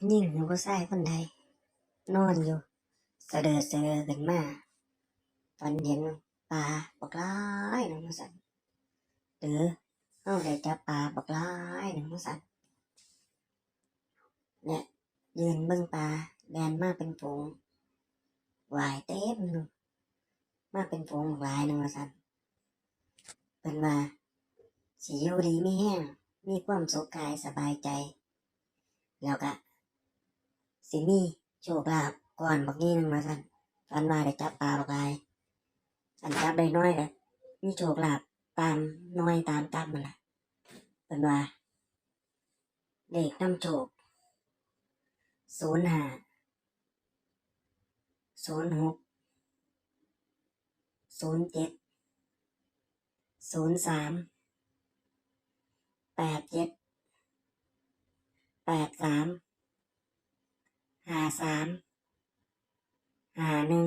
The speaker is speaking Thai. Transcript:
ยิ่งหนูก็ใส่คนใดนอนอยู่เสดอเสดอขึ้นมาฝันเห็นปลาบักหลายหนึ่งสั่นหรือเอาได้จับปลาบักหลายหนึ่งสั่นเนี่ยยืนเบิ่งปลาแดนมาเป็นฝูงวายเต็มอยู่มาเป็นฝูงหลายหนึ่งสั่นเป็นว่าสิอยู่ดีไมีแห้งมีความสุขกายสบายใจ แล้วก็ สิมีโชคลาภก่อนบักนี้นึงมาสั่นฝันว่าได้จับปลาบักลายอันจับได้น้อยเลยมีโชคลาภตามน้อยตามจับมันละเป็นว่าเด็กน้ำโชคศูนย์ห้าศูนย์หกศูนย์เจ็ดศูนย์สามแปดเจ็ดแปดสาม ห้าสามห้าหนึ่ง